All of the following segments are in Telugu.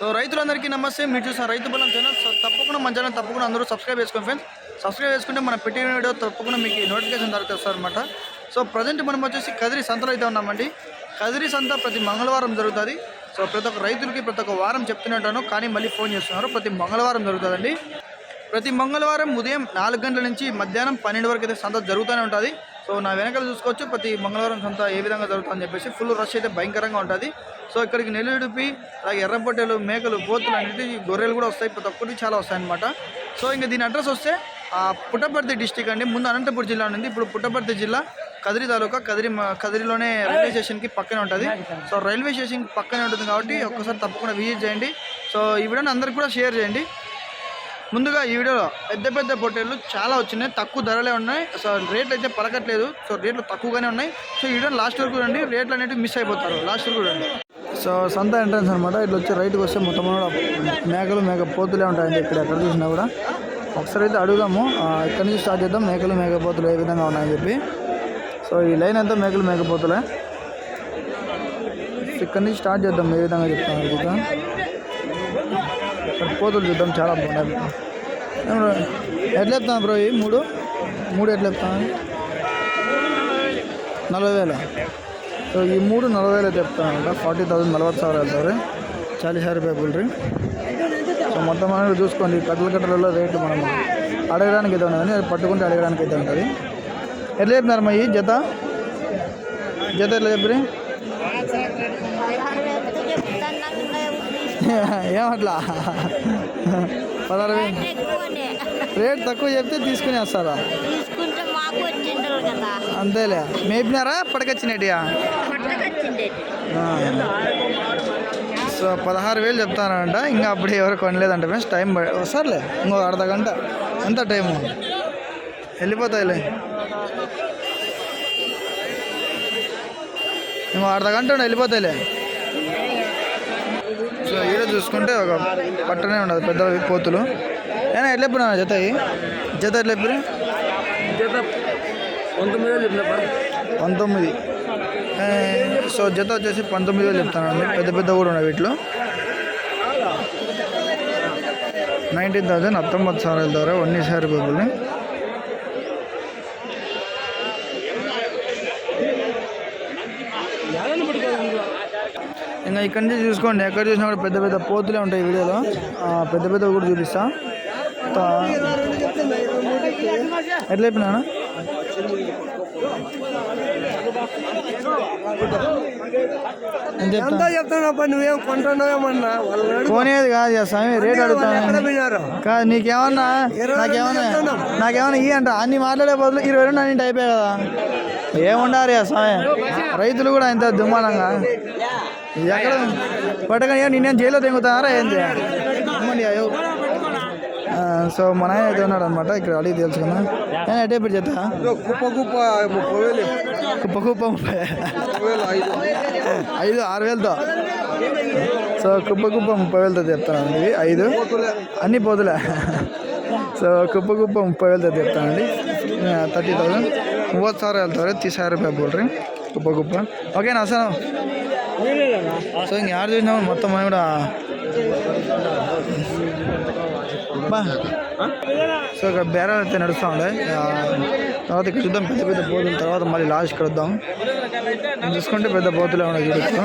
సో రైతులందరికీ నమస్తే మీరు చూసిన రైతు బలం ఛానల్ సో తప్పకుండా మన ఛానల్ తప్పకుండా అందరూ సబ్స్క్రైబ్ చేసుకోండి ఫ్రెండ్స్ సబ్స్క్రైబ్ చేసుకుంటే మన పెట్టిన వీడియో తప్పకుండా మీకు నోటిఫికేషన్ దొరుకుతుంది సార్ అనమాట సో ప్రజెంట్ మనం వచ్చేసి కదిరి సంతలో అయితే ఉన్నామండి. కదిరి సంత ప్రతి మంగళవారం జరుగుతుంది. సో ప్రతి ఒక్క రైతులకి ప్రతి ఒక్క వారం చెప్తున్నట్టాను కానీ మళ్ళీ ఫోన్ చేస్తున్నారు. ప్రతి మంగళవారం జరుగుతుందండి. ప్రతి మంగళవారం ఉదయం నాలుగు గంటల నుంచి మధ్యాహ్నం పన్నెండు వరకు అయితే సంత జరుగుతూనే ఉంటుంది. సో నా వెనకాల చూసుకోవచ్చు ప్రతి మంగళవారం సంత ఏ విధంగా జరుగుతుందని చెప్పేసి ఫుల్ రష్ అయితే భయంకరంగా ఉంటుంది. సో ఇక్కడికి నెల్లుడిపి అలాగే ఎర్రపొట్టెలు మేకలు పోతులు అనేది గొర్రెలు కూడా వస్తాయి ప్రతి ఒక్కటి చాలా వస్తాయి అనమాట సో ఇంకా దీని అడ్రస్ వస్తే ఆ పుట్టపర్తి డిస్టిక్ అండి ముందు అనంతపురం జిల్లా ఉంది ఇప్పుడు పుట్టపర్తి జిల్లా కదిరి తాలూకా కదిరి కదిరిలోనే రైల్వే స్టేషన్కి పక్కనే ఉంటుంది. సో రైల్వే స్టేషన్కి పక్కనే ఉంటుంది కాబట్టి ఒక్కసారి తప్పకుండా విజిట్ చేయండి. సో ఈ వీడియోని అందరికి కూడా షేర్ చేయండి. ముందుగా ఈ వీడియోలో పెద్ద పెద్ద పొట్టేళ్ళు చాలా వచ్చినాయి తక్కువ ధరలే ఉన్నాయి. సో రేట్లు అయితే పలకట్లేదు. సో రేట్లు తక్కువగానే ఉన్నాయి. సో ఈ వీడియో లాస్ట్ వరకు రండి రేట్లు అనేవి మిస్ అయిపోతారు. లాస్ట్ వరకు రండి సో సంత ఎంట్రన్స్ అనమాట ఇట్లా వచ్చి రైట్కి వస్తే మొత్తం కూడా మేకలు మేక పోతులే ఉంటాయండి ఇక్కడ ఎక్కడ చూసినా కూడా. ఒకసారి అయితే అడుగుదాము. ఇక్కడ నుంచి స్టార్ట్ చేద్దాం. మేకలు మేకపోతులు ఏ విధంగా ఉన్నాయని చెప్పి. సో ఈ లైన్ అంతా మేకలు మేకపోతులే ఇక్కడ నుంచి స్టార్ట్ చేద్దాం. ఏ విధంగా చెప్తాను అడుగుతా. ఇక్కడ పోతులు చూద్దాం చాలా బాగున్నాయి ఏమో, ఎట్లా చెప్తాను బ్రో ఈ మూడు మూడు ఎట్లా చెప్తాను నలభై వేలు సో ఈ మూడు నలభై వేలు చెప్తానంట ఫార్టీ థౌసండ్ నలభై ಸಾವಿರ వెళ్తారు చాలీస్ రూపాయ బుల్రీ సో మొత్తం అనేది చూసుకోండి కట్టల కట్టలలో రేట్లు మనం అడగడానికి అయితే ఉన్నది అది పట్టుకుంటే అడగడానికి అయితే ఉంటుంది ఎట్లా చెప్తున్నారు మా ఈ జత జత ఎట్లా చెప్పి ఏమట్లా? పదహారు వేలు. రేట్ తక్కువ చెప్తే తీసుకుని వస్తారా? అంతేలే. మేపినారా? పడకొచ్చినట్టుగా సో పదహారు వేలు చెప్తానంట. ఇంకా అప్పుడు ఎవరు కొనలేదంట ఫ్రెండ్స్. టైం వస్తారులే ఇంకో అర్ధ గంట. ఎంత టైము? వెళ్ళిపోతాయిలే. ఇంకో అర్ధ గంట వెళ్ళిపోతాయిలే. సో ఈరోజు చూసుకుంటే ఒక పట్టనే ఉండదు పెద్ద పోతులు. ఏనా ఎట్లా ఎప్పుడు జత జత ఎట్లా ఎప్పుడు జత పంతొమ్మిది సో జత వచ్చేసి పంతొమ్మిది వేలు చెప్తానండి పెద్ద పెద్ద కూడా ఉన్నాయి వీటిలో. నైన్టీన్ థౌజండ్ హత్తొంబత్తు సార్ల ద్వారా ఒన్నిసారి పీపుల్ని ఇంకా ఇక్కడి నుంచి చూసుకోండి. ఎక్కడ చూసినా కూడా పెద్ద పెద్ద పోతులే ఉంటాయి ఈ వీడియోలో. పెద్ద పెద్ద కూడా చూపిస్తా. తా- ఎట్లా చెప్పినా ఎంత చెప్తా చెప్తానప్ప నువ్వేం కొంటున్నావేమన్నా వాళ్ళు కొనేది కాదు స్వామి రేట్ అడుగుతాను పోయినారు కాదు నీకేమన్నా? నాకేమన్నా? నాకేమన్నా ఇవి అంట. అన్ని మాట్లాడే బదులు ఇరవై రెండు అన్నింటి అయిపోయాయి కదా. ఏముండారు స్వామి? రైతులు కూడా ఇంత దుమ్మానంగా. ఎక్కడ పట్టకని నేనేం జైల్లో తెంగుతానారా ఏంది అమ్మండి అయ్యో ఆ, సో మా నాయన అయితే ఉన్నాడు అనమాట ఇక్కడ అడిగి తెలుసుకున్నా నేను ఎటే పెట్టి చెప్తా కుప్ప కుప్ప ముప్పై వేలు కుప్ప కుప్ప ముప్పై ముప్పై వేలు ఐదు ఐదు ఆరు వేలతో సో కుప్ప కుప్ప ముప్పై వేలతో చెప్తానండి ఇవి ఐదు అన్ని పోతులే సో కుప్ప కుప్ప ముప్పై వేలతో చెప్తానండి థర్టీ థౌసండ్ ಮೂವತ್ತು ಸಾವಿರ ಹೇಳ್ತಾರೆ ತೀಸ್ ಸಾವಿರ ರೂಪಾಯಿ ಬೋಲ್ರಿ ಕುಪ್ಪ ಕುಪ್ಪ ఓకేనా అసలు సో ఇంక యాడ్ చూసినా మొత్తం మనం కూడా బా సో ఇక్కడ బేరాలు అయితే నడుస్తూ ఉండే ఆ, తర్వాత ఇక్కడ చూద్దాం పెద్ద పెద్ద పోతులు తర్వాత మళ్ళీ లాస్ట్కి వద్దాం చూసుకుంటే పెద్ద పోతులే ఉన్నాయి చూడొచ్చు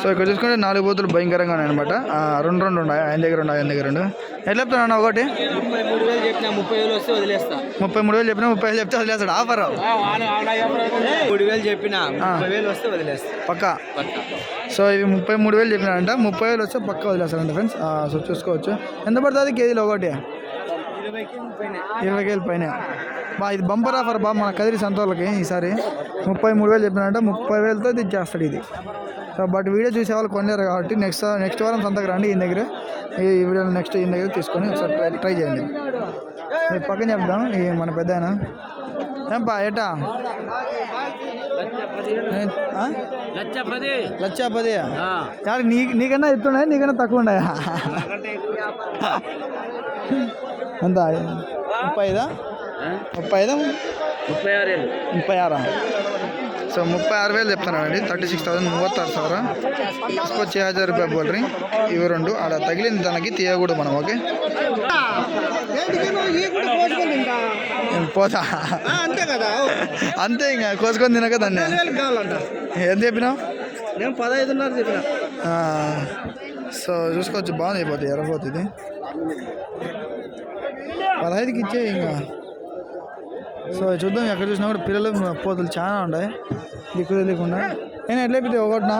సో ఇక్కడ చూసుకుంటే నాలుగు పోతులు భయంకరంగా ఉన్నాయి అనమాట రెండు రెండు ఉన్నాయి ఆయన దగ్గర ఉన్నాయి ఆయన దగ్గర రెండు ఎట్లా చెప్తాను ఒకటి ముప్పై మూడు వేలు చెప్పిన ముప్పై వేలు వస్తే వదిలేస్తా ముప్పై మూడు వేలు చెప్పినా ముప్పై వేలు చెప్తే వదిలేస్తాడు ఆఫర్ మూడు వేలు చెప్పిన ముప్పై వేలు వస్తే వదిలేస్తా పక్క సో ఇవి ముప్పై మూడు వేలు చెప్పినారంట ముప్పై వేలు వస్తే పక్క వదిలేస్తారంట ఫ్రెండ్స్ సో చూసుకోవచ్చు ఎంత పడుతుంది కేజీలో ఒకటి ఇరవై కేజీల పైన బా ఇది బంపర్ ఆఫర్ బా మన కదిరి సంతోళ్ళకి ఈసారి. ముప్పై మూడు వేలు చెప్పినారంట ముప్పై వేలతో ఇది ఇచ్చేస్తాడు ఇది. సో బట్ వీడియో చూసే వాళ్ళు కొనలేరు కాబట్టి నెక్స్ట్ నెక్స్ట్ వారం సంతకు రండి ఈయన దగ్గర. ఈ వీడియో నెక్స్ట్ ఈయన దగ్గర తీసుకొని ఒకసారి ట్రై ట్రై చేయండి. ఈ పక్కన చెప్దాం ఈ మన పెద్ద ఆయన ఏంపా ఏటా? ఏ-? లచ్చ పది నీ నీకన్నా ఎత్తున్నాయి నీకన్నా తక్కువ ఉన్నాయా ఎంత? ముప్పై ఐదా ముప్పై ఐదా ముప్పై ఆరు వేలు ముప్పై ఆరా ಸೊ ಮುಪ್ಪೈ ಆರು ವೇಲು చెప్తాను అండి థర్టీ సిక్స్ థౌసండ్ మూవత్తారు ಸಾವಿರ వచ్చి హజార్ రూపాయ బోల్రీ ఇవి రెండు ఆడ తగిలింది దానికి తీయకూడదు మనం ఓకే ఏం పోతా అంతే కదా అంతే ఇంకా కోసుకొని తినక దాన్ని కావాలంట ఏం చెప్పినావు నేను పదహైదున్నర చెప్పిన ఆ, సో చూసుకోవచ్చు బాగుంది అయిపోతుంది ఎర్రపోతుంది పదహైదుకి ఇచ్చే ఇంకా సో చూద్దాం ఎక్కడ చూసినా కూడా పిల్లలు పోతులు చాలా ఉన్నాయి దిక్కు తెలియకుండా నేను ఎట్లా అయిపోతే ఒకటినా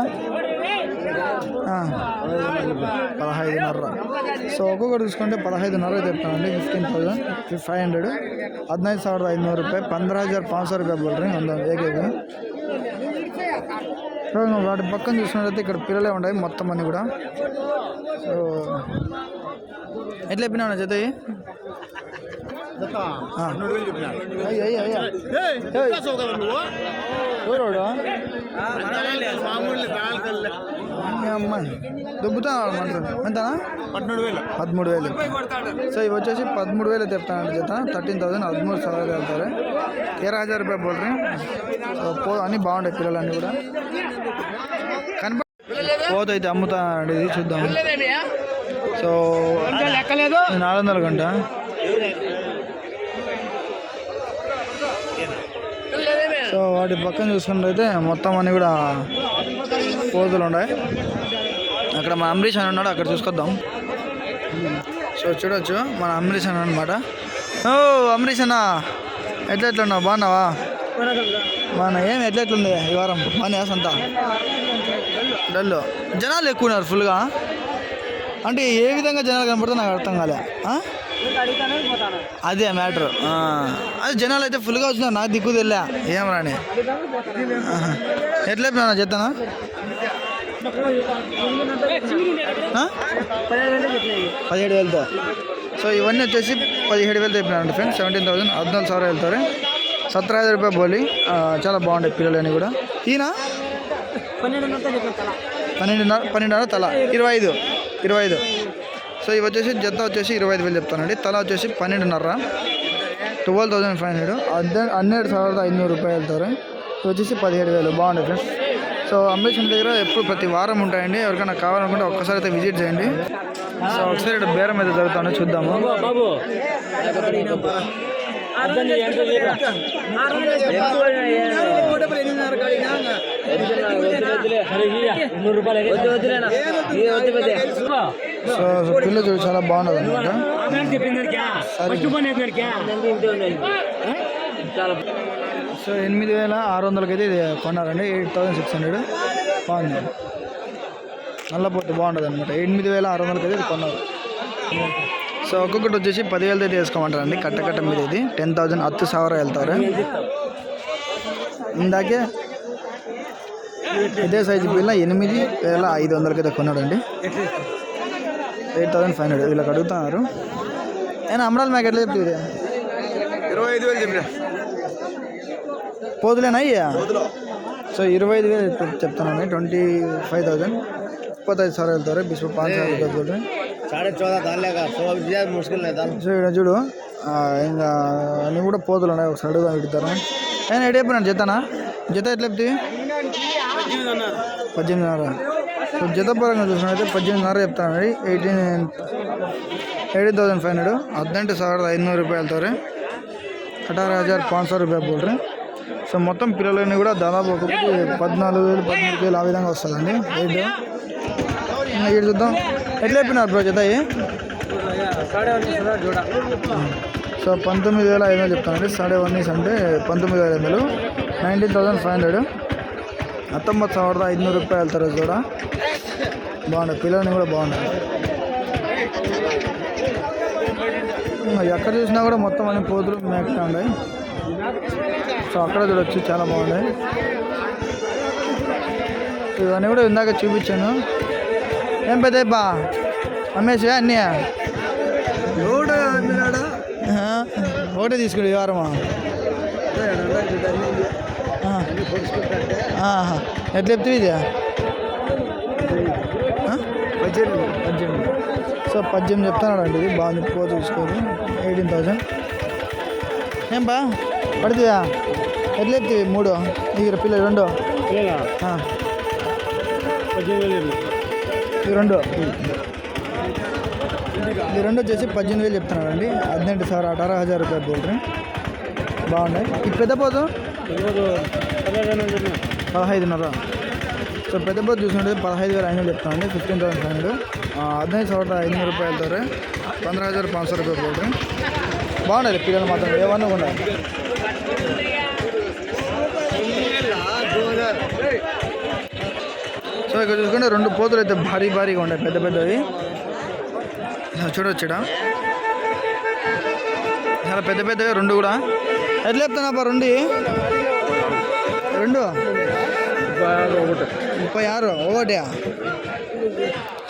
ఆ, పదహైదున్నర సో ఒక్కొక్కటి చూసుకుంటే పదహైదున్నర చెప్తానండి ఫిఫ్టీన్ థౌసండ్ ఫైవ్ హండ్రెడ్ ಹದಿನೈದು ಸಾವಿರದ ಐದುನೂರು ರೂಪಾಯಿ ಪಂದ್ರ ಹಜಾರ್ ಪಾಂಚ್ ಸಾವಿರ ರೂಪಾಯಿ ಬೋಲ್ರಿ ಒಂದು ఏకైక సో నువ్వు వాటి పక్కన చూసినట్లయితే ఇక్కడ పిల్లలే ఉన్నాయి మొత్తం అన్ని కూడా సో ఎట్లా చెప్పినావు జత ఇవి? ఆ. అయ్యో అయ్యో ఎంతనా పదమూడు వేలు. పదమూడు వేలు సో ఇవి వచ్చేసి పదమూడు వేలు తెప్తాను చేత థర్టీన్ థౌసండ్ పదమూడు సవాలు వెళ్తారు ఏరా హజార్ రూపాయలు పోల్ట్రీ పో అన్నీ బాగుంటాయి పిల్లలన్నీ కూడా. కనపడ పోత అయితే అమ్ముతానండి ఇది చూద్దాం. సో నాలుగు వందల గంట. వాటి పక్కన చూసుకున్నట్లయితే మొత్తం అన్ని కూడా పోతులు ఉన్నాయి. అక్కడ మన అంబరీష్ అని ఉన్నాడు అక్కడ చూసుకొద్దాం. సో చూడొచ్చు మన అంబరీష్ అని అనమాట ఓ అంబరీష్ అన్న ఎట్లా ఎట్లా ఉన్నావు బాగున్నావా? మన ఏం ఎట్లా ఎట్లుంది ఈ వారం? బాగా సంత? డల్లు. జనాలు ఎక్కువ ఉన్నారు ఫుల్గా అంటే ఏ విధంగా జనాలు కనపడితే నాకు అర్థం కాలే. అదే మ్యాటర్. అది జనాలు అయితే ఫుల్గా వచ్చినారు. నాకు దిక్కు తెల్లా ఏం రాని. ఎట్లా నా చెప్తానా? పదిహేడు వేలతో. సో ఇవన్నీ వచ్చేసి పదిహేడు వేలు చెప్పినారండి ఫ్రెండ్స్ సెవెంటీన్ థౌసండ్ హద్నాలుగు సార్ వెళ్తారు. సత్ర ఐదు రూపాయలు బౌలింగ్ చాలా బాగుంటాయి పిల్లలని కూడా. ఈయన? పన్నెండున్నర పన్నెండున్నర పన్నెండున్నర తల. ఇరవై ఐదు. ఇరవై ఐదు. సో ఇవి వచ్చేసి జత వచ్చేసి ఇరవై ఐదు వేలు చెప్తానండి. తల వచ్చేసి పన్నెండున్నర. Twelve thousand five hundred. అద్దె హండ్రెడ్ సార్ ఐదునూరు రూపాయలు ధర ఇది వచ్చేసి పదిహేడు వేలు. బాగుంది ఫ్రెండ్స్. సో అంబేషన్ దగ్గర ఎప్పుడు ప్రతి వారం ఉంటాయండి. ఎవరికైనా కావాలనుకుంటే ఒక్కసారి అయితే విజిట్ చేయండి. సో ఒకసారి ఇక్కడ బేరం అయితే జరుగుతాను చూద్దాము. సో చాలా బాగున్నది అనమాట సో ఎనిమిది వేల ఆరు వందలకి అయితే ఇది కొన్నారండి. Eight thousand six hundred. బాగుంది. నల్లపోతే బాగుంటుంది అనమాట ఎనిమిది వేల ఆరు వందలకి అయితే ఇది కొన్నారు. సో ఒక్కొక్కటి వచ్చేసి పదివేలతో అయితే వేసుకోమంటారండి. కట్ట కట్ట మీద ఇది. టెన్ థౌసండ్ హత్తు సవర వెళ్తారు. ఇందాకే ఇదే సైజు బిల్ ఎనిమిది వేల ఐదు వందలకైతే కొన్నాడండి. Eight thousand five hundred. వీళ్ళకి అడుగుతున్నారు. నేను అమ్మడాలి మాకు ఎట్లా చెప్తుంది ఇరవై ఐదు వేలు చెప్పిన. పోదులేనా అయ్యా సో ఇరవై ఐదు వేలు చెప్తానండి ట్వంటీ ఫైవ్ థౌసండ్. ముప్పత్తైదు సార్ వెళ్తారు బిస్ పాంచ్ సో చూడు. ఇంకా అన్నీ కూడా పోతులు ఉన్నాయి. ఒకసారి అడుగుదాం ఇడతారు నేను ఎటు చెప్పినాను జతనా? జత ఎట్లా చెప్తే? పద్దెనిమిదిన్నర సో జత పరంగా చూసినట్టయితే పద్దెనిమిదిన్నర చెప్తానండి eighteen eighteen thousand five hundred ಹದಿನೆಂಟು ಸಾವಿರದ ಐದುನೂರು ರೂಪಾಯಿ ಹೇಳ್ತಾರೆ అఠారు హజార్ పాంచ్ సార్ రూపాయలు పోల్రీ సో మొత్తం పిల్లలన్నీ కూడా దాదాపు ఒక్కొక్కటి పద్నాలుగు వేలు పదమూడు వేలు ఆ విధంగా వస్తుందండి రేటు ఇంకా ఇక్కడ చూద్దాం ఎట్లా చెప్పినారు బ్రో జత ఇవి? సో పంతొమ్మిది వేల ఐదు వందలు చెప్తానండి సాడే వన్నీస్ అంటే పంతొమ్మిది వేల ఐదు వందలు నైన్టీన్ థౌసండ్ ఫైవ్ హండ్రెడ్ ಹತ್ತೊಂಬತ್ತು ಸಾವಿರದ ಐದುನೂರು ರೂಪಾಯಿ ಹೇಳ್ತಾರೆ ಜೋಡ బాగున్నాయి పిల్లలని కూడా బాగున్నాయి ఇంకా ఎక్కడ చూసినా కూడా మొత్తం అన్ని పోతులు మేకగా ఉన్నాయి సో అక్కడ చూడొచ్చు చాలా బాగున్నాయి ఇవన్నీ కూడా ఇందాక చూపించాను ఏం పెద్దప్పా అమ్మేసి అన్నీ ఆ, ఒకటే తీసుకుడు ఈ వారమా ఆ. ఆహా. ఎట్లా చెప్తే ఇది? పద్దెనిమిది పద్దెనిమిది. సో పద్దెనిమిది చెప్తాను అండి ఇది. బాగా ఎక్కువ చూసుకోదు ఎయిటీన్ థౌజండ్ ఏం బా? పడుతుందా? ఎట్లా మూడు. ఇక పిల్లలు రెండు. ఈ రెండు. ఈ రెండు వచ్చేసి పద్దెనిమిది వేలు చెప్తున్నారండి అర్జెంట్ సార్ అటార హజార్ రూపాయలు బోల్ బాగున్నాయి. ఇప్పుడు పెద్ద పోతాం పదహైదున్నర. సో పెద్ద బోర్డు చూసినట్టు పదహైదు వేల ఐదు చెప్తాను అండి ఫిఫ్టీన్ థౌసండ్ ఫైవ్ హండ్రెడ్ అదే ಸಾವಿರದ ఐదు ರೂಪಾಯಿ ಹೇಳ್ತಾರೆ ಪಂದ್ರ ಹಜಾರ್ రూపాయలు ಸಾವಿರ ರೂಪಾಯಿ ಕೊಡ್ರಿ ಬಾಂಡಲ್ಲ ಪಿಲ್ಲಲು ಮಾತ್ರ సో ఇక్కడ చూసుకుంటే రెండు పోతులు అయితే భారీ భారీగా ఉన్నాయి పెద్ద పెద్దవి. చూడొచ్చుడా? చాలా పెద్ద పెద్దవి రెండు కూడా. ఎట్లా చెప్తానబ్బా రెండు? రెండు? ముప్పై ఆరు ఒకటి.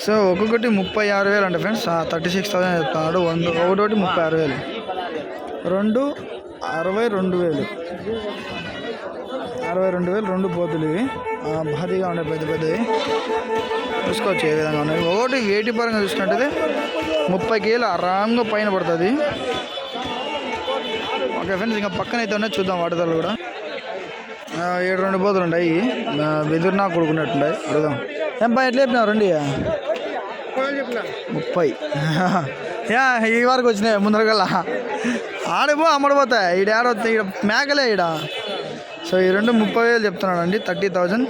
సో ఒక్కొక్కటి ముప్పై ఆరు వేలు అంట ఫ్రెండ్స్. థర్టీ సిక్స్ థౌసండ్ చెప్తున్నాడు. వంద ఒకటి ముప్పై ఆరు వేలు. రెండు అరవై రెండు వేలు. అరవై రెండు వేలు రెండు పోతులు ఇవి. భారీగా ఉన్నాయి పెద్ద పెద్దవి. చూసుకోవచ్చు ఏ విధంగా ఉన్నాయి. ఒకటి వేటి పరంగా చూసినట్టయితే ముప్పై కేలు ఆరాంగా పైన పడుతుంది. ఓకే ఫ్రెండ్స్ ఇంకా పక్కన అయితే ఉన్నాయి. చూద్దాం వాటితో కూడా. ఏడు రెండు పోతులు ఉన్నాయి బెదురు నాకు కొడుకున్నట్టుండయి. అడుగుదాం. ఏం ఎట్లా చెప్పినావు? రండి. ముప్పై. యా ఈ వరకు వచ్చినాయి ముందరకల్లా ఆడిపో అమ్మడిపోతాయి ఈడ ఆడొస్తే ఈడ మేకలే ఈడ. సో ఈ రెండు ముప్పై వేలు చెప్తున్నాడు అండి థర్టీ థౌజండ్.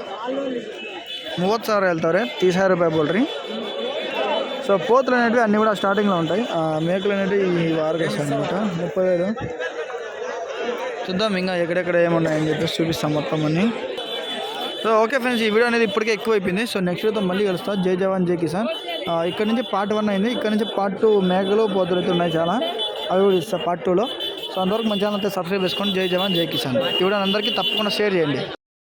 మూవత్ సార్ వెళ్తారే. తీసాయి రూపాయ పోల్ట్రీ సో పోతులు అనేవి అన్నీ కూడా స్టార్టింగ్లో ఉంటాయి. మేకలు అనేవి ఈ వారికి వస్తాయి అనమాట ముప్పై వేలు. చూద్దాం ఇంకా ఎక్కడెక్కడ ఏమున్నాయని చెప్పేసి చూపిస్తాం మొత్తం అన్ని. సో ఓకే ఫ్రెండ్స్ ఈ వీడియో అనేది ఇప్పటికే ఎక్కువ అయిపోయింది సో నెక్స్ట్ వీడియోతో మళ్ళీ కలుస్తా. జై జవాన్ జై కిసాన్. ఇక్కడ నుంచి పార్ట్ వన్ అయింది. ఇక్కడ నుంచి పార్ట్ టూ మేకలు పోతులు అయితే ఉన్నాయి చాలా. అవి కూడా ఇస్తా పార్ట్ టూలో సో అంతవరకు మంచి ఛానల్ అయితే సబ్స్క్రైబ్ చేసుకోండి. జై జవాన్ జై కిసాన్. ఈ వీడియో అందరికీ తప్పకుండా షేర్ చేయండి.